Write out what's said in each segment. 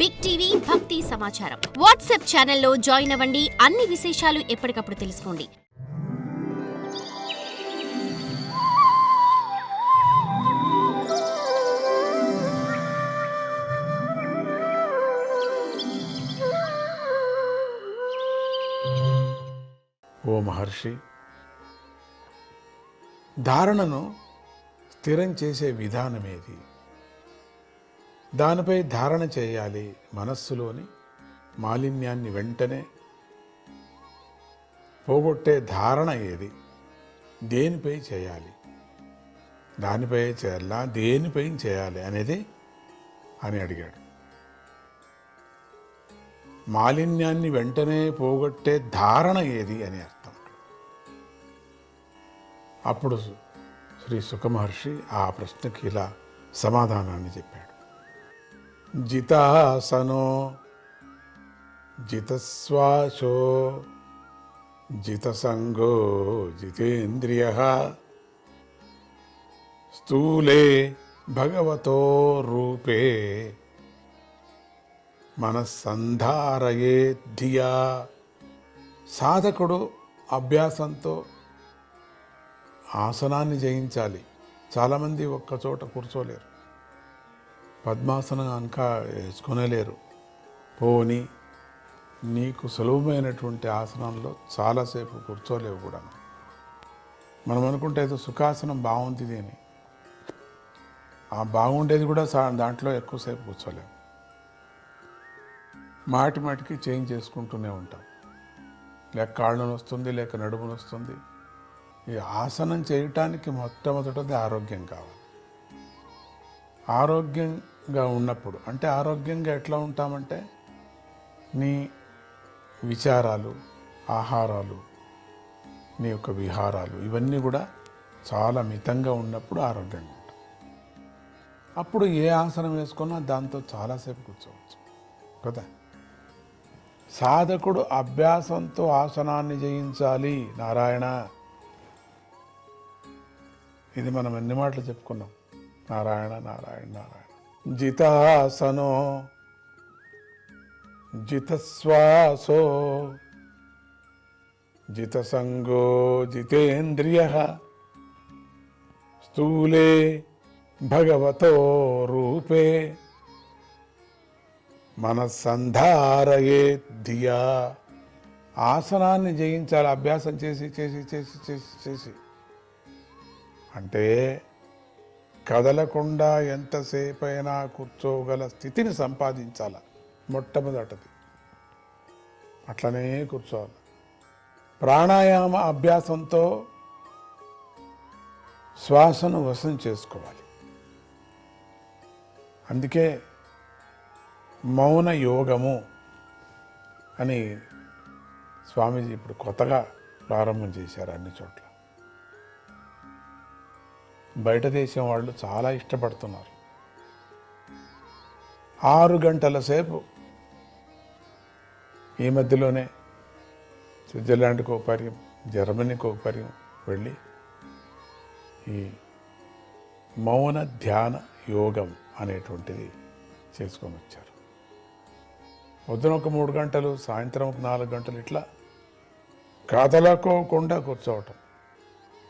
Big TV భక్తి సమాచారం WhatsApp ఛానల్లో జాయిన్ అవ్వండి. అన్ని విశేషాలు ఎప్పటికప్పుడు తెలుసుకోండి. ఓ మహర్షి ధారణను స్థిరం చేసే విధానమేది? దానిపై ధారణ చేయాలి మనస్సులోని మాలిన్యాన్ని వెంటనే. పోగొట్టే ధారణ ఏది? దేనిపై చేయాలి? దానిపై చేయాలా? దేనిపై చేయాలి అనేది అని అడిగాడు. మాలిన్యాన్ని వెంటనే పోగొట్టే ధారణ ఏది అని అర్థం. అప్పుడు శ్రీ సుఖమహర్షి ఆ ప్రశ్నకి ఇలా సమాధానాన్ని చెప్పాడు. జితాసనో జితశ్వాసో జితసంగో జితేంద్రియ స్థూలే భగవతో రూపే మనస్సంధారయే ధియా సాధకుడు అభ్యాసంతో ఆసనాన్ని జయించాలి. చాలామంది ఒక్క చోట కూర్చోలేరు. పద్మాసనం కనుక వేసుకొనలేరు. పోని నీకు సులభమైనటువంటి ఆసనంలో చాలాసేపు కూర్చోలేవు కూడా. మనం అనుకుంటే ఏదో సుఖాసనం బాగుంది అని. ఆ బాగుండేది కూడా సా- దాంట్లో ఎక్కువసేపు కూర్చోలేము మాటి మాటికి చేంజ్ చేసుకుంటూనే ఉంటాం. లేక కాళ్ళు వస్తుంది లేక నడుము వస్తుంది ఈ ఆసనం చేయటానికి మొట్టమొదటిది ఆరోగ్యం కావాలి. ఆరోగ్యం ఆరోగ్యంగా ఉన్నప్పుడు అంటే ఆరోగ్యంగా ఎట్లా ఉంటామంటే నీ విచారాలు ఆహారాలు నీ యొక్క విహారాలు ఇవన్నీ కూడా చాలా మితంగా ఉన్నప్పుడు ఆరోగ్యంగా ఉంటాం. అప్పుడు ఏ ఆసనం వేసుకున్నా దాంతో చాలాసేపు కూర్చోవచ్చు కదా? సాధకుడు అభ్యాసంతో ఆసనాన్ని జయించాలి నారాయణ. ఇది మనం ఎన్ని మాటలు చెప్పుకున్నాం? నారాయణ నారాయణ నారాయణ. జితాసనో జితశ్వాసో జితసంగో జితేంద్రియ స్థూలే భగవతో రూపే మనస్సంధారయే ధియా ఆసనాన్ని జయించాలి అభ్యాసం చేసి చేసి చేసి చేసి చేసి. అంటే కదలకుండా ఎంతసేపైనా కూర్చోగల స్థితిని సంపాదించాల మొట్టమొదటిది. అట్లనే కూర్చోవాలి. ప్రాణాయామ అభ్యాసంతో శ్వాసను వశం చేసుకోవాలి. అందుకే మౌన యోగము అని స్వామీజీ ఇప్పుడు కొత్తగా ప్రారంభం చేశారు అన్ని చోట్ల. బయట దేశం వాళ్ళు చాలా ఇష్టపడుతున్నారు. ఆరు గంటల సేపు ఈ మధ్యలోనే స్విట్జర్లాండ్కి ఒక పర్యం జర్మనీకి ఒక పర్యం వెళ్ళి ఈ మౌన ధ్యాన యోగం అనేటువంటిది చేసుకొని వచ్చారు. పొద్దున ఒక మూడు గంటలు సాయంత్రం ఒక నాలుగు గంటలు ఇట్లా కదలకోకుండా కూర్చోవటం.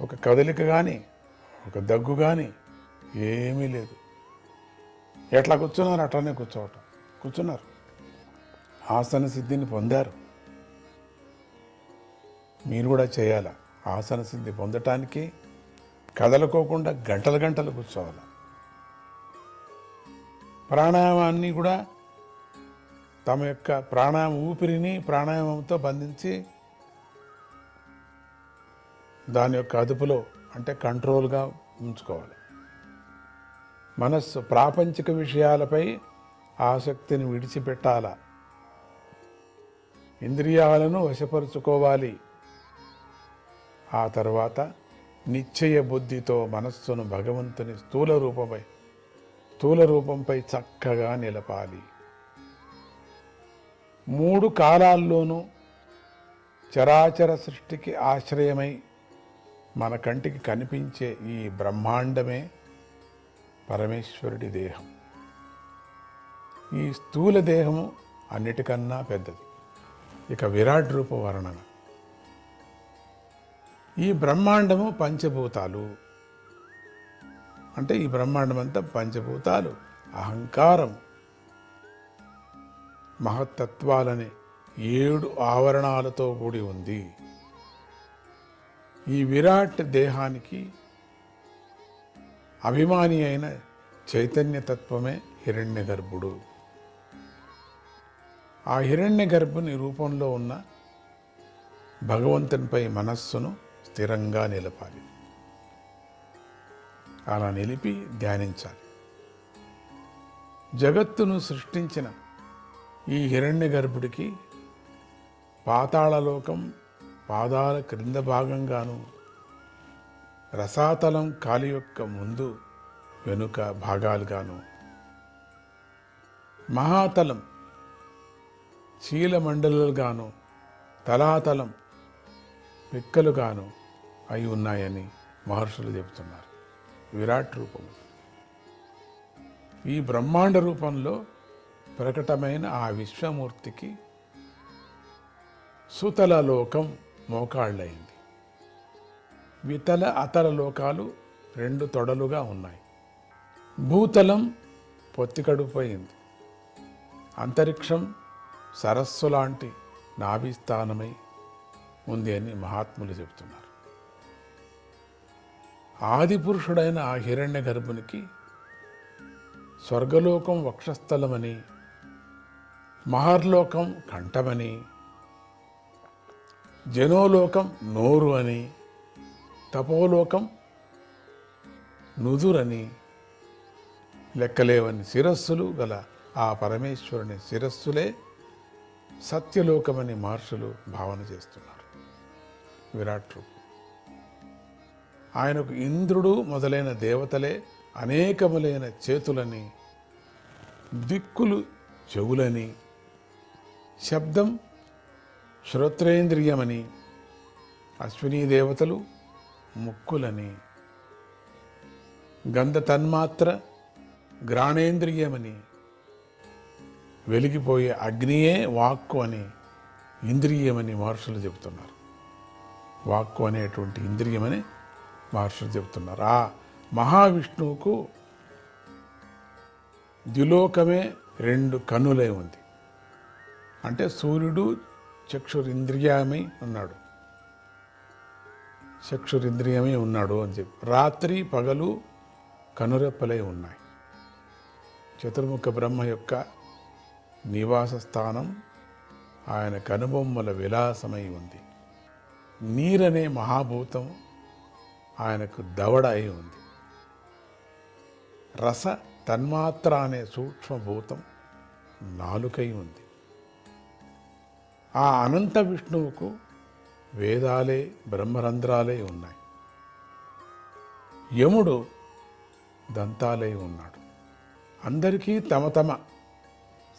ఒక కదలిక కానీ ఒక దగ్గు కానీ ఏమీ లేదు. ఎట్లా కూర్చున్నారు? అట్లానే కూర్చోవటం. కూర్చున్నారు. ఆసన సిద్ధిని పొందారు. మీరు కూడా చేయాల? ఆసన సిద్ధి పొందటానికి కదలకోకుండా గంటలు గంటలు కూర్చోవాలి? ప్రాణాయామాన్ని కూడా తమ యొక్క ప్రాణాయామ ఊపిరిని ప్రాణాయామంతో బంధించి దాని యొక్క అదుపులో అంటే కంట్రోల్గా ఉంచుకోవాలి. మనస్సు ప్రాపంచిక విషయాలపై ఆసక్తిని విడిచిపెట్టాల? ఇంద్రియాలను వశపరుచుకోవాలి. ఆ తర్వాత నిశ్చయ బుద్ధితో మనస్సును భగవంతుని స్థూల రూపమై స్థూల రూపంపై చక్కగా నిలపాలి. మూడు కాలాల్లోనూ చరాచర సృష్టికి ఆశ్రయమై మన కంటికి కనిపించే ఈ బ్రహ్మాండమే పరమేశ్వరుడి దేహం. ఈ స్థూల దేహము అన్నిటికన్నా పెద్దది. ఇక విరాట్ రూప వర్ణన. ఈ బ్రహ్మాండము పంచభూతాలు. అంటే ఈ బ్రహ్మాండం అంతా పంచభూతాలు. అహంకారం మహత్తత్వాలనే ఏడు ఆవరణాలతో కూడి ఉంది. ఈ విరాట్ దేహానికి అభిమాని అయిన చైతన్యతత్వమే హిరణ్య గర్భుడు. ఆ హిరణ్య గర్భుని రూపంలో ఉన్న భగవంతునిపై మనస్సును స్థిరంగా నిలపాలి. అలా నిలిపి ధ్యానించాలి. జగత్తును సృష్టించిన ఈ హిరణ్య గర్భుడికి పాతాళలోకం పాదాల క్రింద భాగంగాను రసాతలం కాలి యొక్క ముందు వెనుక భాగాలుగాను. మహాతలం శీలమండలుగాను తలాతలం పిక్కలుగాను అయి ఉన్నాయని మహర్షులు చెబుతున్నారు. విరాట్ రూపం ఈ బ్రహ్మాండ రూపంలో ప్రకటమైన ఆ విశ్వమూర్తికి సుతల లోకం మోకాళ్ళయింది. వితల అతల లోకాలు రెండు తొడలుగా ఉన్నాయి. భూతలం పొత్తికడుపోయింది. అంతరిక్షం సరస్సు లాంటి నాభిస్థానమై ఉంది అని మహాత్ములు చెబుతున్నారు. ఆది పురుషుడైన ఆ హిరణ్య గర్భునికి స్వర్గలోకం వక్షస్థలమని మహర్లోకం కంఠమని జనోలోకం నోరు అని తపోలోకం నుదురని లెక్కలేవని శిరస్సులు గల ఆ పరమేశ్వరుని శిరస్సులే సత్యలోకమని మహర్షులు భావన చేస్తున్నారు. విరాట్ రూపం. ఆయనకు ఇంద్రుడు మొదలైన దేవతలే అనేకములైన చేతులని దిక్కులు చెవులని శబ్దం శ్రోత్రేంద్రియమని అశ్వినీ దేవతలు ముక్కులని. గంధ తన్మాత్ర గ్రాణేంద్రియమని వెలిగిపోయే అగ్నియే వాక్కు అని ఇంద్రియమని మహర్షులు చెబుతున్నారు. వాక్కు అనేటువంటి ఇంద్రియమని మహర్షులు చెబుతున్నారు. ఆ మహావిష్ణువుకు ద్యులోకమే రెండు కన్నులై ఉంది. అంటే సూర్యుడు చక్షురింద్రియమై ఉన్నాడు. చక్షురింద్రియమై ఉన్నాడు అని చెప్పి. రాత్రి పగలు కనురెప్పలై ఉన్నాయి. చతుర్ముఖ బ్రహ్మ యొక్క నివాస స్థానం ఆయన కనుబొమ్మల విలాసమై ఉంది. నీరనే మహాభూతం ఆయనకు దవడ అయి ఉంది. రస తన్మాత్ర అనే సూక్ష్మభూతం నాలుకై ఉంది. ఆ అనంత విష్ణువుకు వేదాలే బ్రహ్మరంధ్రాలే ఉన్నాయి. యముడు దంతాలై ఉన్నాడు. అందరికీ తమ తమ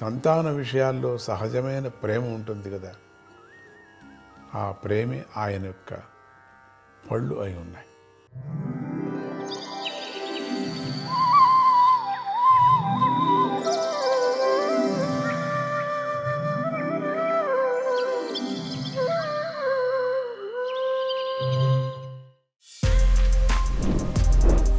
సంతాన విషయాల్లో సహజమైన ప్రేమ ఉంటుంది కదా. ఆ ప్రేమే ఆయన యొక్క పళ్ళు అయి ఉన్నాయి.